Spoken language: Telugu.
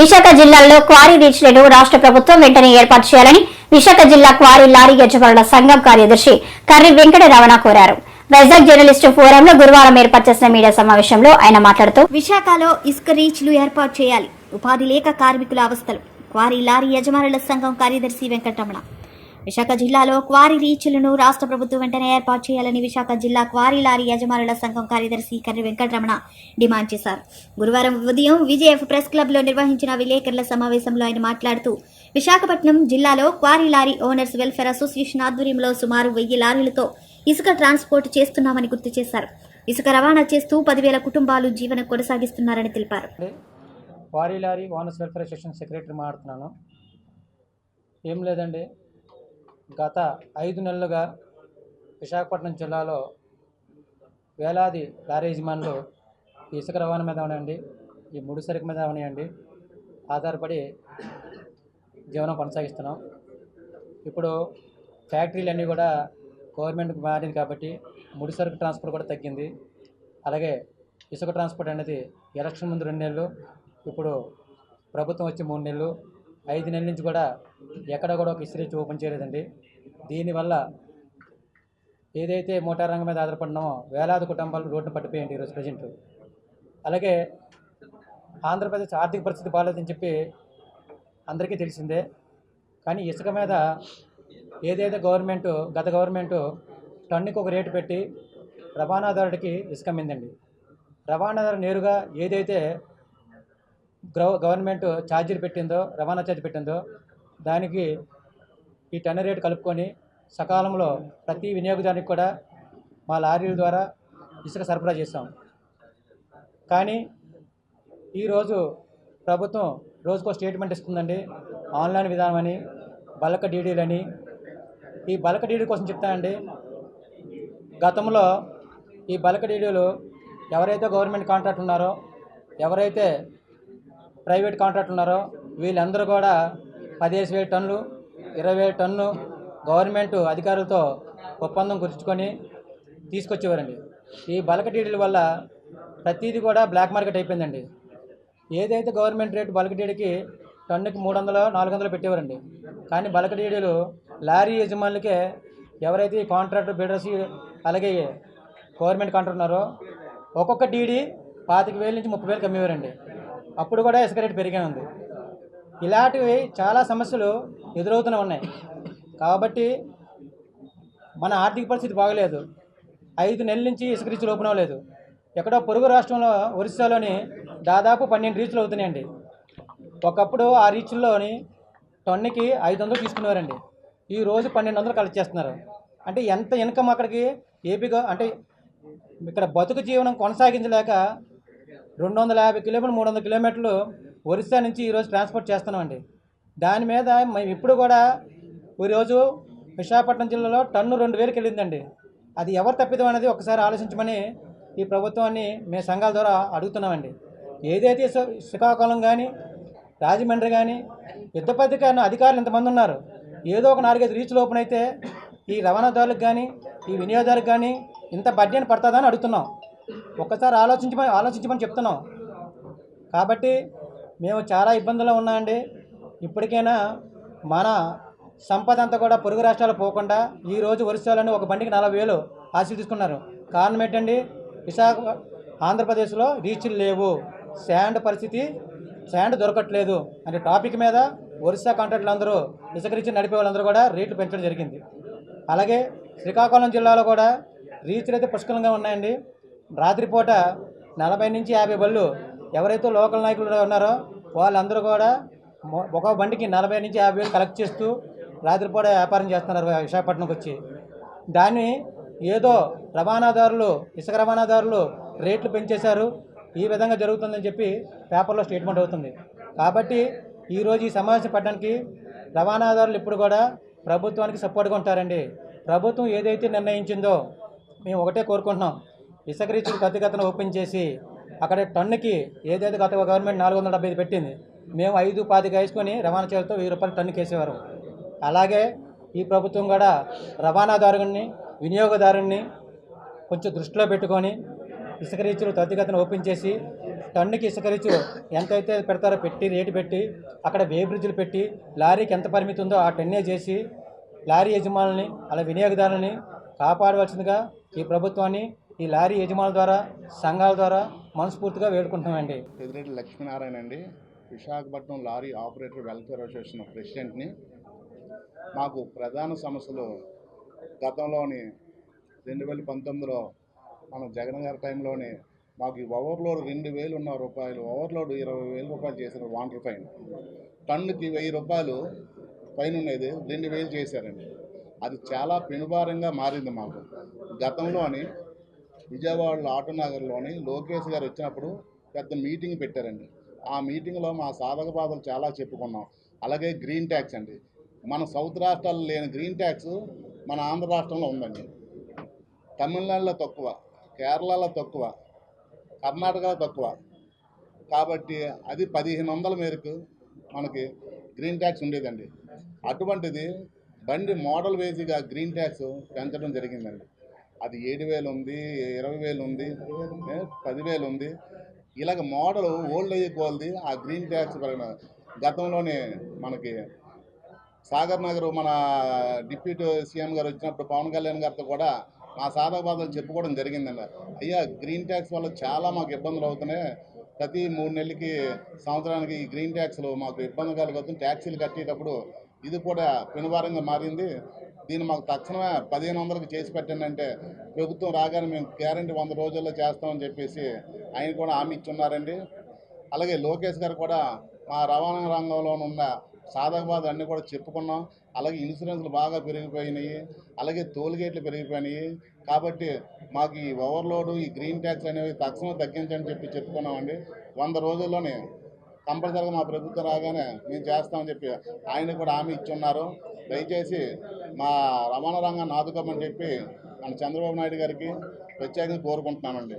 విశాఖ జిల్లాలో క్వారీ రీచ్లను రాష్ట్ర ప్రభుత్వం వెంటనే ఏర్పాటు చేయాలని విశాఖ జిల్లా క్వారీ లారీ యజమానుల సంఘం కార్యదర్శి కర్రి వెంకట రమణ కోరారు. వైజాగ్ జర్నలిస్టు ఫోరంలో గురువారం ఏర్పాటు చేసిన మీడియా సమావేశంలో ఆయన మాట్లాడుతూ విశాఖలో ఇసుక రీచ్లు ఏర్పాటు చేయాలి. ఉపాధి లేక కార్మికుల అవస్థలు. క్వారీ లారీ యజమానుల సంఘం కార్యదర్శి వెంకటరమణ. విశాఖ జిల్లాలో క్వారీ రీచ్లను రాష్ట్ర ప్రభుత్వం వెంటనే ఏర్పాటు చేయాలని విశాఖ జిల్లా క్వారీ లారీ యజమానుల సంఘం కార్యదర్శి కర్రి వెంకటరమణ డిమాండ్ చేశారు. గురువారం ఉదయం విజయఫ్ ప్రెస్ క్లబ్లో నిర్వహించిన విలేకరుల సమావేశంలో ఆయన మాట్లాడుతూ విశాఖపట్నం జిల్లాలో quarry lorry owners welfare association ఆధ్వర్యంలో సుమారు వెయ్యి లారీలతో ఇసుక ట్రాన్స్పోర్ట్ చేస్తున్నామని గుర్తు చేశారు. ఇసుక రవాణా చేస్తూ పదివేల కుటుంబాలు జీవనం కొనసాగిస్తున్నారని తెలిపారు. అండి lorry owners welfare association secretary మాట్లాడుతున్నాను. ఏం లేదండి. గత ఐదు నెలలుగా విశాఖపట్నం జిల్లాలో వేలాది లారీ యజమానులు ఇసుక రవాణా మీద అవనండి ఈ ముడి సరుకు మీద అవనాయండి ఆధారపడి జీవనం కొనసాగిస్తున్నాం. ఇప్పుడు ఫ్యాక్టరీలన్నీ కూడా గవర్నమెంట్కి మారింది కాబట్టి ముడి సరుకు ట్రాన్స్పోర్ట్ కూడా తగ్గింది. అలాగే ఇసుక ట్రాన్స్పోర్ట్ అనేది ఎలక్షన్ ముందు రెండు నెలలు ఇప్పుడు ప్రభుత్వం వచ్చి మూడు నెలలు ఐదు నెలల నుంచి కూడా ఎక్కడ కూడా ఒక ఇస్త్రీ ఓపెన్ చేయలేదండి. దీనివల్ల ఏదైతే మోటార్ రంగం మీద ఆధారపడినామో వేలాది కుటుంబాలు రోడ్డును పట్టిపోయండి ఈరోజు ప్రజెంట్. అలాగే ఆంధ్రప్రదేశ్ ఆర్థిక పరిస్థితి బాగాలేదని చెప్పి అందరికీ తెలిసిందే. కానీ ఇసుక మీద ఏదైతే గవర్నమెంట్ గత గవర్నమెంట్ టన్నుకి ఒక రేటు పెట్టి రవాణాదారుడికి ఇసుక అమ్మిందండి. రవాణాదారు నేరుగా ఏదైతే గవర్నమెంట్ ఛార్జీలు పెట్టిందో రవాణా ఛార్జ్ పెట్టిందో దానికి ఈ టెన్ రేటు కలుపుకొని సకాలంలో ప్రతి వినియోగదానికి కూడా మా లారీల ద్వారా ఇసుక సరఫరా చేస్తాం. కానీ ఈరోజు ప్రభుత్వం రోజుకో స్టేట్మెంట్ ఇస్తుందండి ఆన్లైన్ విధానం అని బలక డీడీలని ఈ బలక డీడీ కోసం చెప్తానండి గతంలో ఈ బలక డీడీలు ఎవరైతే గవర్నమెంట్ కాంట్రాక్ట్ ఉన్నారో ఎవరైతే ప్రైవేట్ కాంట్రాక్ట్ ఉన్నారో వీళ్ళందరూ కూడా పదిహేను వేల టన్నులు ఇరవై వేల టన్ను గవర్నమెంట్ అధికారులతో ఒప్పందం కుదుర్చుకొని తీసుకొచ్చేవారండి. ఈ బల్క్ డీడీల వల్ల ప్రతిదీ కూడా బ్లాక్ మార్కెట్ అయిపోయిందండి. ఏదైతే గవర్నమెంట్ రేటు బల్క్ డీడీకి టన్నుకి మూడు వందలు నాలుగు వందలు పెట్టేవారండి. కానీ బల్క్ డీడీలు లారీ యజమానులకే ఎవరైతే ఈ కాంట్రాక్ట్ బిల్డర్స్ అలాగే గవర్నమెంట్ కాంట్రాక్ట్ ఉన్నారో ఒక్కొక్క డీడీ పాతిక వేల నుంచి ముప్పై వేలు కమ్మేవారండి. అప్పుడు కూడా ఇసుక రేటు పెరిగే ఉంది. ఇలాంటివి చాలా సమస్యలు ఎదురవుతూనే ఉన్నాయి. కాబట్టి మన ఆర్థిక పరిస్థితి బాగలేదు. ఐదు నెలల నుంచి ఇసుక రీచ్లు ఓపెన్ అవ్వలేదు. ఎక్కడో పొరుగు రాష్ట్రంలో ఒరిస్సాలోని దాదాపు పన్నెండు రీచ్లు అవుతున్నాయండి. ఒకప్పుడు ఆ రీచ్ల్లోని టన్నుకి ఐదు వందలు తీసుకునేవారండి. ఈ రోజు పన్నెండు వందలు కలెక్ట్ చేస్తున్నారు. అంటే ఎంత ఇన్కమ్ అక్కడికి ఏపీగా అంటే ఇక్కడ బతుకు జీవనం కొనసాగించలేక రెండు వందల యాభై కిలోమీటర్లు మూడు వందల కిలోమీటర్లు ఒరిస్సా నుంచి ఈరోజు ట్రాన్స్పోర్ట్ చేస్తున్నామండి. దాని మీద మేము ఇప్పుడు కూడా ఈరోజు విశాఖపట్నం జిల్లాలో టన్ను రెండు వేలకు వెళ్ళిందండి. అది ఎవరు తప్పిదం అనేది ఒకసారి ఆలోచించమని ఈ ప్రభుత్వాన్ని మేము సంఘాల ద్వారా అడుగుతున్నామండి. ఏదైతే శ్రీకాకుళం కానీ రాజమండ్రి కానీ యుద్ధ పథకాన్ని అధికారులు ఇంతమంది ఉన్నారు ఏదో ఒక నాలుగైదు రీచ్లు ఓపెన్ అయితే ఈ రవాణాదారులకు కానీ ఈ వినియోగదారులకు కానీ ఇంత బడ్జెట్ పడుతుందని అడుగుతున్నాం. ఒక్కసారి ఆలోచించమని ఆలోచించమని చెప్తున్నాం. కాబట్టి మేము చాలా ఇబ్బందుల్లో ఉన్నామండి. ఇప్పటికైనా మన సంపద అంతా కూడా పొరుగు రాష్ట్రాలు పోకుండా ఈరోజు ఒరిస్సాలోని ఒక బండికి నలభై వేలు ఆశీర్దిస్తున్నారు తీసుకున్నారు. కారణం ఏంటండి? విశాఖ ఆంధ్రప్రదేశ్లో రీచ్లు లేవు. శాండ్ పరిస్థితి శాండ్ దొరకట్లేదు అనే టాపిక్ మీద ఒరిస్సా కాంట్రాక్టులు అందరూ ఇసుక నడిపే వాళ్ళందరూ కూడా రేట్లు పెంచడం జరిగింది. అలాగే శ్రీకాకుళం జిల్లాలో కూడా రీచ్లు అయితే పుష్కలంగా ఉన్నాయండి. రాత్రిపూట నలభై నుంచి యాభై బళ్ళు ఎవరైతే లోకల్ నాయకులు ఉన్నారో వాళ్ళందరూ కూడా ఒక బండికి నలభై నుంచి యాభై వేలు కలెక్ట్ చేస్తూ రాత్రిపూట వ్యాపారం చేస్తున్నారు విశాఖపట్నంకి వచ్చి. దాన్ని ఏదో రవాణాదారులు ఇసుక రవాణాదారులు రేట్లు పెంచేశారు. ఈ విధంగా జరుగుతుందని చెప్పి పేపర్లో స్టేట్మెంట్ అవుతుంది. కాబట్టి ఈరోజు ఈ సమావేశం పెట్టడానికి రవాణాదారులు ఇప్పుడు కూడా ప్రభుత్వానికి సపోర్ట్గా ఉంటారండి. ప్రభుత్వం ఏదైతే నిర్ణయించిందో మేము ఒకటే కోరుకుంటున్నాం. ఇసుక రీచులు గతిగతను ఓపెన్ చేసి అక్కడ టన్నుకి ఏదైతే గత గవర్నమెంట్ నాలుగు వందల డెబ్బై ఐదు పెట్టింది మేము ఐదు పాతిక వేసుకొని రవాణా చేరుతో వెయ్యి రూపాయలు టన్నుకి వేసేవారు అలాగే ఈ ప్రభుత్వం కూడా రవాణాదారుని వినియోగదారుని కొంచెం దృష్టిలో పెట్టుకొని ఇసుక రీచులు తదిగతను ఓపెన్ చేసి టన్నుకి ఇసుక రీచు ఎంతైతే పెడతారో పెట్టి రేటు పెట్టి అక్కడ వే బ్రిడ్జ్లు పెట్టి లారీకి ఎంత పరిమితి ఉందో ఆ టన్నే చేసి లారీ యజమానుల్ని అలా వినియోగదారులని కాపాడవలసిందిగా ఈ ప్రభుత్వాన్ని ఈ లారీ యజమానుల ద్వారా సంఘాల ద్వారా మనస్ఫూర్తిగా వేడుకుంటున్నామండి. పెదిరెడ్డి లక్ష్మీనారాయణ అండి. Visakhapatnam lorry operator welfare association ప్రెసిడెంట్ని. మాకు ప్రధాన సమస్యలు గతంలోని రెండు వేల పంతొమ్మిదిలో మన జగన్ గారి టైంలోనే మాకు ఈ ఓవర్లోడ్ రెండు వేలు ఉన్న రూపాయలు ఓవర్లోడ్ ఇరవై వేల రూపాయలు చేసిన వాంటర్ ఫైన్. టన్నుకి వెయ్యి రూపాయలు ఫైన్ ఉండేది రెండు వేలు చేశారండి. అది చాలా పెనుభారంగా మారింది మాకు. గతంలోని విజయవాడలో ఆటోనగర్లోని లోకేష్ గారు వచ్చినప్పుడు పెద్ద మీటింగ్ పెట్టారండి. ఆ మీటింగ్లో మా సాధక బాధలు చాలా చెప్పుకున్నాం. అలాగే గ్రీన్ ట్యాక్స్ అండి. మన సౌత్ రాష్ట్రాల్లో లేని గ్రీన్ ట్యాక్స్ మన ఆంధ్ర రాష్ట్రంలో ఉందండి. తమిళనాడులో తక్కువ కేరళలో తక్కువ కర్ణాటకలో తక్కువ. కాబట్టి అది పదిహేను వందల మేరకు మనకి గ్రీన్ ట్యాక్స్ ఉండేదండి. అటువంటిది బండి మోడల్ వేసిగా గ్రీన్ ట్యాక్స్ పెంచడం జరిగిందండి. అది ఏడు వేలు ఉంది ఇరవై వేలు ఉంది పదివేలు ఉంది ఇలాగ మోడల్ ఓల్డ్ అయ్యే కోల్ది ఆ గ్రీన్ ట్యాక్స్ పరంగా గతంలోనే మనకి సాగర్ నగర్ మన డిప్యూటీ సీఎం గారు వచ్చినప్పుడు పవన్ కళ్యాణ్ గారితో కూడా మా సాధక బాధలు చెప్పుకోవడం జరిగిందండి. అయ్యా గ్రీన్ ట్యాక్స్ వల్ల చాలా మాకు ఇబ్బందులు అవుతున్నాయి. ప్రతి మూడు నెలలకి సంవత్సరానికి ఈ గ్రీన్ ట్యాక్స్లు మాకు ఇబ్బంది కలుగుతుంది. ట్యాక్సీలు కట్టేటప్పుడు ఇది కూడా పెనుభారంగా మారింది. దీన్ని మాకు తక్షణమే పదిహేను వందలకు చేసి పెట్టండి అంటే ప్రభుత్వం రాగానే మేము గ్యారంటీ వంద రోజుల్లో చేస్తామని చెప్పేసి ఆయన కూడా హామీ ఇచ్చున్నారండి. అలాగే లోకేష్ గారు కూడా మా రవాణా రంగంలో ఉన్న సాధక అన్నీ కూడా చెప్పుకున్నాం. అలాగే ఇన్సూరెన్స్లు బాగా పెరిగిపోయినాయి. అలాగే టోల్గేట్లు పెరిగిపోయినాయి. కాబట్టి మాకు ఈ ఓవర్లోడ్ ఈ గ్రీన్ ట్యాక్స్ అనేవి తక్షణం తగ్గించని చెప్పి చెప్పుకున్నామండి. వంద రోజుల్లోనే కంపల్సరీగా మా ప్రభుత్వం రాగానే మేము చేస్తామని చెప్పి ఆయన కూడా హామీ ఇచ్చున్నారు. దయచేసి మా రవాణా రంగం నాదుకమని చెప్పి మన చంద్రబాబు నాయుడు గారికి ప్రత్యేకంగా కోరుకుంటున్నామండి.